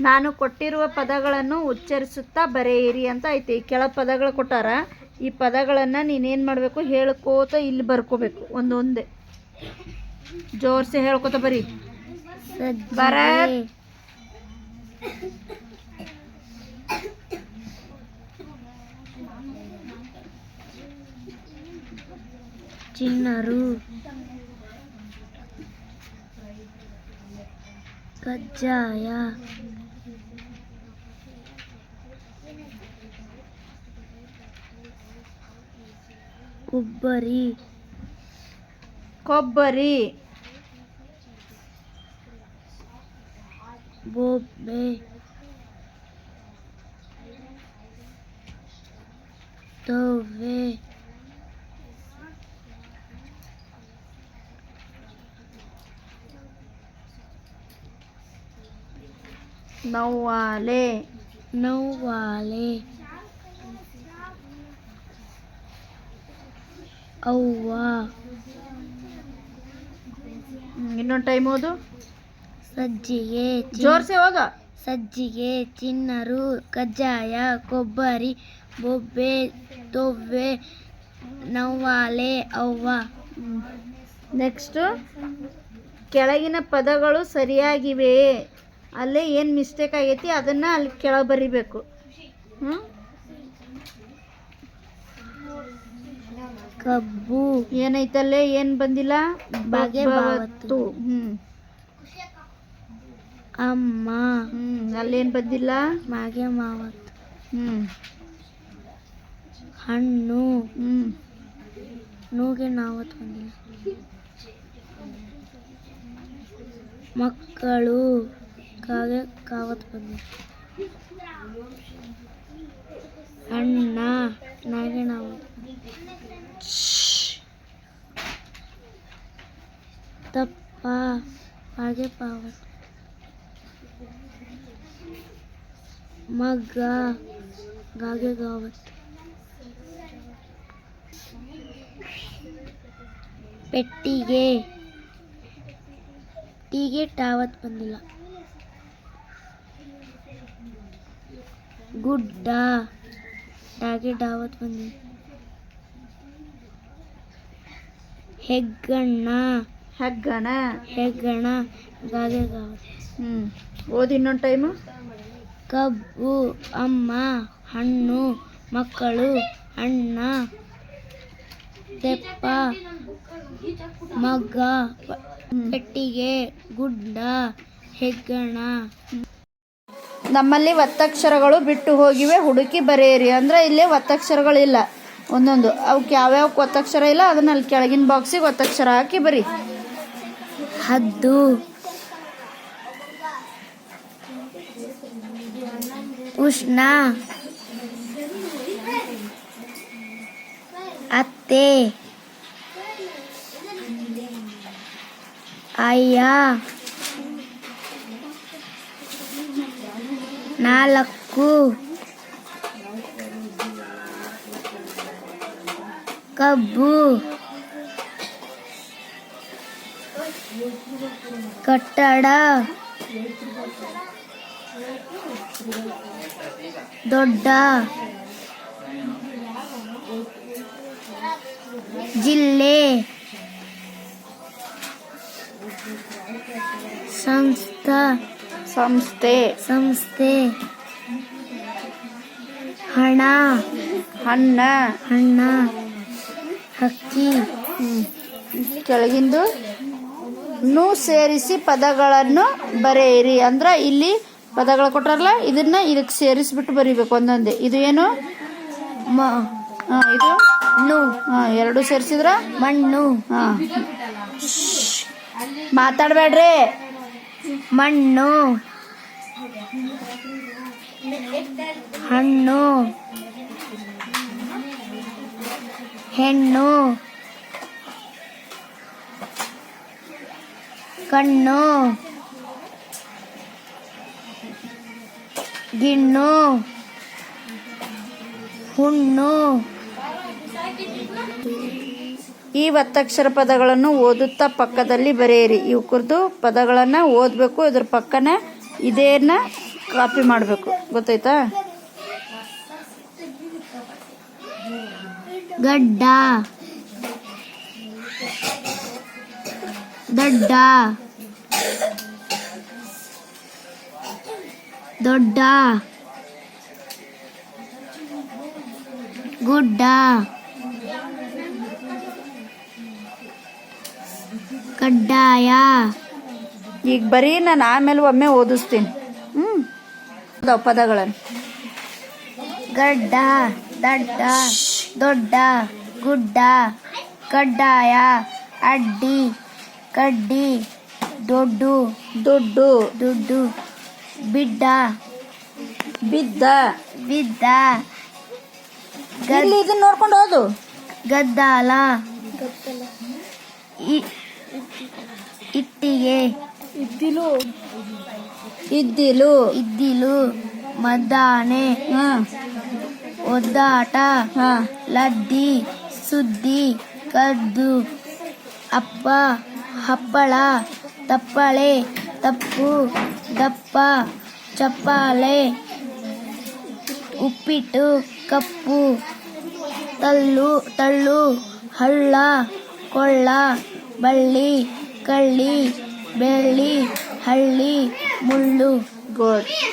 ನಾನು ಕೊಟ್ಟಿರುವ ಪದಗಳನ್ನು ಉಚ್ಚರಿಸುತ್ತಾ ಬರೆಯಿರಿ ಅಂತ ಐತಿ. ಕೆಳ ಪದಗಳು ಕೊಟ್ಟಾರ ಈ ಪದಗಳನ್ನು ನೀನೇನು ಮಾಡಬೇಕು? ಹೇಳ್ಕೋತ ಇಲ್ಲಿ ಬರ್ಕೋಬೇಕು. ಒಂದೊಂದೇ. ಜೋರ್ಸಿ ಹೇಳ್ಕೋತ ಬರೀ. ಬರ ಚಿನ್ನರು ಕಜ್ಜಾಯ. ಕೊಬ್ಬರಿ. ಕೊಬ್ಬರಿ. ಬೊಬ್ಬೆ. ತವ್ವೆ. ನವ್ವಾಲೆ. ನವ್ವಾಲೆ. ಅವ್ವ. ಇನ್ನೊಂದು ಟೈಮ್ ಓದು. ಸಜ್ಜಿಗೆ ಜೋರ್ಸೆ ಓದು ಸಜ್ಜಿಗೆ ಚಿನ್ನರು ಕಜ್ಜಾಯ ಕೊಬ್ಬರಿ ಬೊಬ್ಬೆ ತೊವ್ವೆ ನವ್ವಾಲೆ ಅವ್ವ. ನೆಕ್ಸ್ಟು ಕೆಳಗಿನ ಪದಗಳು ಸರಿಯಾಗಿವೆಯೇ ಅಲ್ಲೇ ಏನು ಮಿಸ್ಟೇಕ್ ಆಗೈತಿ ಅದನ್ನು ಅಲ್ಲಿ ಕೆಳಗೆ ಬರಿಬೇಕು. ಹ್ಞೂ ಕಬ್ಬು. ಏನೈತಲ್ಲೇ ಏನು ಬಂದಿಲ್ಲ? ಬಗೆ ಬಬ್ಬವತ್ತು. ಹ್ಮ್. ಅಮ್ಮ. ಹ್ಮ್ ಅಲ್ಲೇನ್ ಬಂದಿಲ್ಲ? ಮಾಗೆ ಮಾವತ್ತು ಹ್ಮ್. ಹಣ್ಣು. ಹ್ಮ್. ನೂಗೆ ನಾವತ್ತು ಬಂದಿಲ್ಲ. ಮಕ್ಕಳು. ಕಾಗೆ ಕಾವತ್ತು ಬಂದಿಲ್ಲ. ಅಣ್ಣ. ನಾಗೆ ನಾವತ್ತು ತಪ್ಪ ಹಾಗೆ ಪಾವತ್ತು ಮಗ್ಗ ಗಾಗೆ ಗಾವತ್ತು ಪೆಟ್ಟಿಗೆ ಟೀಗೆ ಟಾವತ್ ಬಂದಿಲ್ಲ ಗುಡ್ಡ ಡಾಗೆ ಡಾವತ್ ಬಂದಿಲ್ಲ ಹೆಗ್ಗಣ್ಣ. ಹೆಗ್ಗಣ. ಹೆಗ್ಗಣ. ಗಾಗೆ ಗಾದೆ. ಹ್ಞೂ ಓದಿ ಇನ್ನೊಂದು ಟೈಮು ಕಬ್ಬು ಅಮ್ಮ ಹಣ್ಣು ಮಕ್ಕಳು ಅಣ್ಣ ತೆಪ್ಪ ಮಗ್ಗ ಪೆಟ್ಟಿಗೆ ಗುಡ್ಡ ಹೆಗ್ಗಣ. ನಮ್ಮಲ್ಲಿ ಒತ್ತಕ್ಷರಗಳು ಬಿಟ್ಟು ಹೋಗಿವೆ ಹುಡುಕಿ ಬರೆಯಿರಿ. ಅಂದ್ರೆ ಇಲ್ಲಿ ಒತ್ತಕ್ಷರಗಳಿಲ್ಲ. ಒಂದೊಂದು. ಅವಕ್ಕೆ ಯಾವ್ಯಾವ ಒತ್ತಕ್ಷರ ಇಲ್ಲ, ಅದನ್ನ ಅಲ್ಲಿ ಕೆಳಗಿನ ಬಾಕ್ಸಿಗೆ ಒತ್ತಕ್ಷರ ಹಾಕಿ ಬರಿ. ಹದ್ದು. ಉಷ್ಣ. ಅತ್ತೆ. ಅಯ್ಯ. ನಾಲ್ಕು. ಕಬ್ಬು ಕಟ್ಟಡ ದೊಡ್ಡ ಜಿಲ್ಲೆ ಸಂಸ್ಥಾ ಸಂಸ್ಥೆ ಸಂಸ್ಥೆ ಹಣ ಹಣ್ಣ ಹಣ್ಣ ಹಕ್ಕಿ. ಕೆಳಗಿಂದು ನು ಸೇರಿಸಿ ಪದಗಳನ್ನು ಬರೆಯಿರಿ. ಅಂದ್ರೆ ಇಲ್ಲಿ ಪದಗಳು ಕೊಟ್ಟಾರಲ್ಲ ಇದನ್ನ ಇದಕ್ಕೆ ಸೇರಿಸ್ಬಿಟ್ಟು ಬರಿಬೇಕು ಒಂದೊಂದೇ. ಇದು ಏನು? ಮ ಇದು ನು. ಹಾ ಎರಡು ಸೇರಿಸಿದ್ರ? ಮಣ್ಣು. ಹಾ ಮಾತಾಡಬೇಡ್ರಿ. ಮಣ್ಣು. ಹಣ್ಣು. ಹೆಣ್ಣು. ಕಣ್ಣು. ಗಿಣ್ಣು. ಹುಣ್ಣು. ಈ ಒತ್ತಕ್ಷರ ಪದಗಳನ್ನು ಓದುತ್ತಾ ಪಕ್ಕದಲ್ಲಿ ಬರೆಯಿರಿ. ಇವು ಕುರಿತು ಪದಗಳನ್ನು ಓದಬೇಕು, ಇದ್ರ ಪಕ್ಕನೇ ಇದೇನ ಕಾಪಿ ಮಾಡಬೇಕು. ಗೊತ್ತಾಯ್ತಾ? ಗಡ್ಡ ದಡ್ಡ. ದೊಡ್ಡ. ಗುಡ್ಡ. ಕಡ್ಡಾಯ. ಈಗ ಬರೀ ನಾನು ಆಮೇಲೆ ಒಮ್ಮೆ ಓದಿಸ್ತೀನಿ. ಹ್ಞೂ ಪದಗಳನ್ನು. ಗಡ್ಡ ದಡ್ಡ. ದೊಡ್ಡ ಗುಡ್ಡ ಕಡ್ಡಾಯ ಅಡ್ಡಿ ಕಡ್ಡಿ ದೊಡ್ಡು ದುಡ್ಡು ದುಡ್ಡು ಬಿಡ್ಡ ಬಿದ್ದ ಬಿದ್ದ ಇಲ್ಲಿ ಇದನ್ನ ನೋಡ್ಕೊಂಡು ಹೋದು. ಗದ್ದಾಲ ಇ- ಇಟ್ಟಿಗೆ ಇದ್ದಿಲು ಇದ್ದಿಲು ಇದ್ದಿಲು ಮದ್ದಾನೆ ಹಾಂ ಒದ್ದಾಟ ಲದ್ದಿ ಸುದ್ದಿ ಕದ್ದು ಅಪ್ಪ ಹಪ್ಪಳ ತಪ್ಪಳೆ ತಪ್ಪು ದಪ್ಪ ಚಪ್ಪಾಳೆ ಉಪ್ಪಿಟ್ಟು ಕಪ್ಪು ತಲ್ಲು ತಳ್ಳು ಹಳ್ಳ ಕೊಳ್ಳ ಬಳ್ಳಿ ಕಳ್ಳಿ ಬೆಳ್ಳಿ ಹಳ್ಳಿ ಮುಳ್ಳು. ಗುಡ್